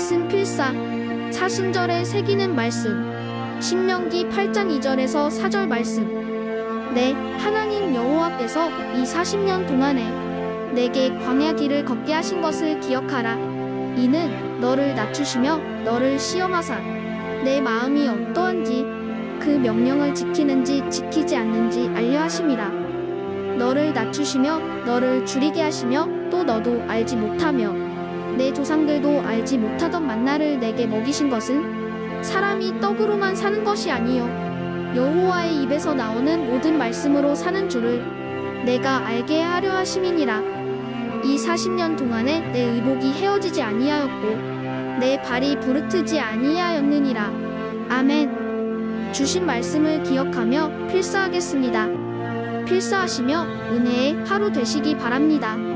필사 사순절에 새기는 말씀 신명기 8장 2절에서 4절 말씀. 내 하나님 여호와께서 이 40년 동안에 내게 광야 길을 걷게 하신 것을 기억하라. 이는 너를 낮추시며 너를 시험하사 내 마음이 어떠한지 그 명령을 지키는지 지키지 않는지 알려 하심이라. 너를 낮추시며 너를 줄이게 하시며 또 너도 알지 못하며 내 조상들도 알지 못하던 만나를 내게 먹이신 것은 사람이 떡으로만 사는 것이 아니요. 여호와의 입에서 나오는 모든 말씀으로 사는 줄을 내가 알게 하려 하심이니라. 이 40년 동안에 내 의복이 헤어지지 아니하였고 내 발이 부르트지 아니하였느니라. 아멘. 주신 말씀을 기억하며 필사하겠습니다. 필사하시며 은혜의 하루 되시기 바랍니다.